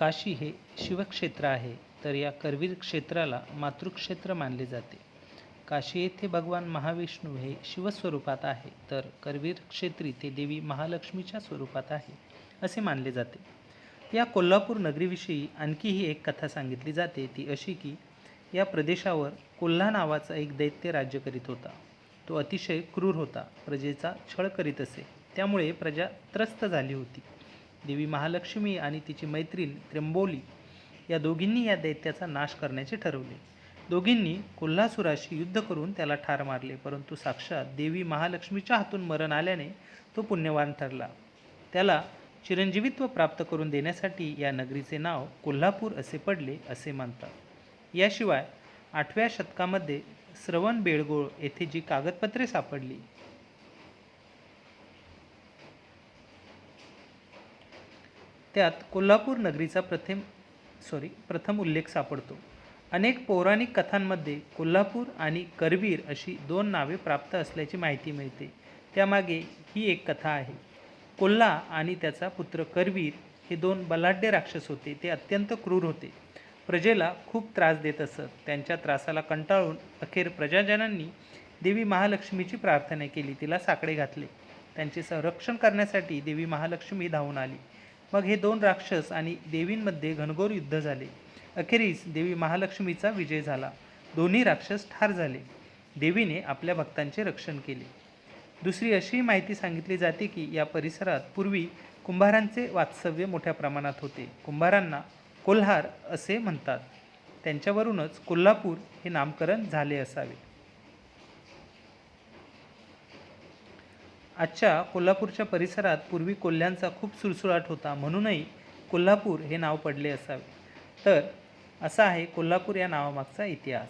काशी हे शिवक्षेत्र आहे तर या करवीर क्षेत्राला मातृक्षेत्र मानले जाते. काशी येथे भगवान महाविष्णू हे शिवस्वरूपात आहे तर करवीर क्षेत्री ते देवी महालक्ष्मीच्या स्वरूपात आहे असे मानले जाते. या कोल्हापूर नगरीविषयी आणखीही एक कथा सांगितली जाते ती अशी की या प्रदेशावर कोल्हा नावाचा एक दैत्य राज्य करीत होता. तो अतिशय क्रूर होता प्रजेचा छळ करीत असे. त्यामुळे प्रजा त्रस्त झाली होती. देवी महालक्ष्मी आणि तिची मैत्रीण त्र्यंबोली या दोघींनी या दैत्याचा नाश करण्याचे ठरवले. दोघींनी कोल्हासुराशी युद्ध करून त्याला ठार मारले परंतु साक्षात देवी महालक्ष्मीच्या हातून मरण आल्याने तो पुण्यवान ठरला. त्याला चिरंजीवित्व प्राप्त करून देण्यासाठी या नगरीचे नाव कोल्हापूर असे पडले असे मानतात. याशिवाय आठव्या शतकामध्ये श्रवण बेळगोळ येथे जी कागदपत्रे सापडली त्यात कोल्हापूर नगरीचा प्रथम सॉरी प्रथम उल्लेख सापडतो. अनेक पौराणिक कथांमध्ये कोल्हापूर आणि करवीर अशी दोन नावे प्राप्त असल्याची माहिती मिळते. त्यामागे ही एक कथा आहे. कोल्हा आणि त्याचा पुत्र करवीर हे दोन बलाढ्य राक्षस होते. ते अत्यंत क्रूर होते. प्रजेला खूप त्रास देत असत. त्यांच्या त्रासाला कंटाळून अखेर प्रजाजनांनी देवी महालक्ष्मीची प्रार्थना केली. तिला साकडे घातले. त्यांचे संरक्षण करण्यासाठी देवी महालक्ष्मी धावून आली. मग हे दोन राक्षस आणि देवींमध्ये घनघोर युद्ध झाले. अखेरीस देवी महालक्ष्मीचा विजय झाला. दोन्ही राक्षस ठार झाले. देवीने आपल्या भक्तांचे रक्षण केले. दुसरी अशी माहिती सांगितली जाते की या परिसरात पूर्वी कुंभारांचे वास्तव्य मोठ्या प्रमाणात होते. कुंभारांना कोल्हार असे म्हणतात. त्यांच्यावरूनच कोल्हापूर हे नामकरण झाले असावे. आजच्या कोल्हापूरच्या परिसरात पूर्वी कोल्ह्यांचा खूप सुळसुळाट होता. म्हणूनही कोल्हापूर हे नाव पडले असावे. तर असा आहे कोल्हापूर या नावामागचा इतिहास.